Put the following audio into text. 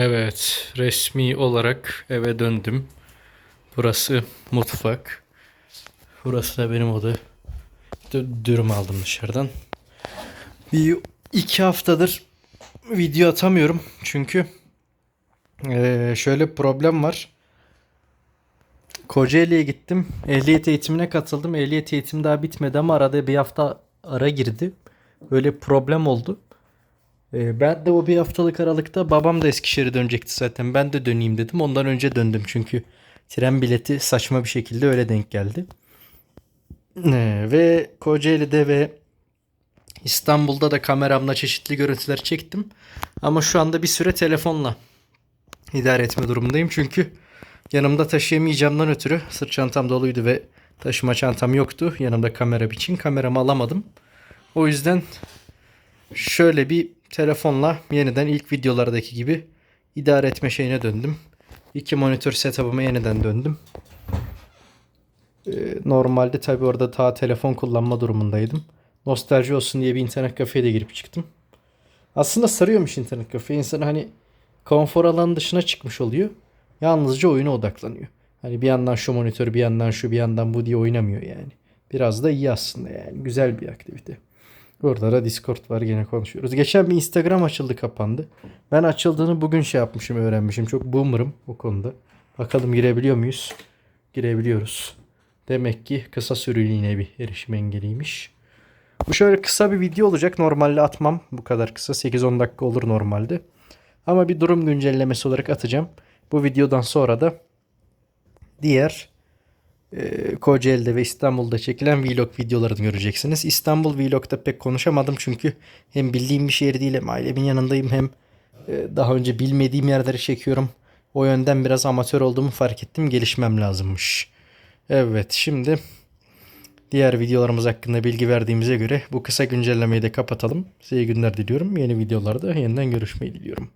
Evet, resmi olarak eve döndüm. Burası mutfak. Burası da benim oda. Dü- Dürüm aldım dışarıdan. Bir iki haftadır video atamıyorum çünkü eee, şöyle problem var. Kocaeli'ye gittim. Ehliyet eğitimine katıldım. Ehliyet eğitim daha bitmedi ama arada bir hafta ara girdi. Böyle problem oldu. Ee, Ben de o bir haftalık aralıkta babam da Eskişehir'e dönecekti zaten. Ben de döneyim dedim. Ondan önce döndüm çünkü tren bileti saçma bir şekilde öyle denk geldi. Ee, Ve Kocaeli'de ve İstanbul'da da kameramla çeşitli görüntüler çektim. Ama şu anda bir süre telefonla idare etme durumundayım. Çünkü yanımda taşıyamayacağımdan ötürü sırt çantam doluydu ve taşıma çantam yoktu. Yanımda kamera için kameramı alamadım. O yüzden şöyle bir telefonla yeniden ilk videolardaki gibi idare etme şeyine döndüm. İki monitör setup'ıma yeniden döndüm. Ee, normalde tabi orada ta telefon kullanma durumundaydım. Nostalji olsun diye bir internet kafeye de girip çıktım. Aslında sarıyormuş internet kafe. İnsan hani konfor alanı dışına çıkmış oluyor. Yalnızca oyuna odaklanıyor. Hani bir yandan şu monitör, bir yandan şu, bir yandan bu diye oynamıyor yani. Biraz da iyi aslında yani. Güzel bir aktivite. Burada da Discord var gene konuşuyoruz. Geçen bir Instagram açıldı kapandı. Ben açıldığını bugün şey yapmışım öğrenmişim. Çok boomer'ım o konuda. Bakalım girebiliyor muyuz? Girebiliyoruz. Demek ki kısa süreliğine bir erişim engeliymiş. Bu şöyle kısa bir video olacak. Normalde atmam bu kadar kısa. 8-10 dakika olur normalde. Ama bir durum güncellemesi olarak atacağım. Bu videodan sonra da diğer Kocaeli'de ve İstanbul'da çekilen vlog videolarını göreceksiniz. İstanbul vlogda pek konuşamadım çünkü hem bildiğim bir şehir değil hem ailemin yanındayım hem e, daha önce bilmediğim yerleri çekiyorum. O yönden biraz amatör olduğumu fark ettim. Gelişmem lazımmış. Evet şimdi diğer videolarımız hakkında bilgi verdiğimize göre bu kısa güncellemeyi de kapatalım. Size iyi günler diliyorum. Yeni videolarda yeniden görüşmeyi diliyorum.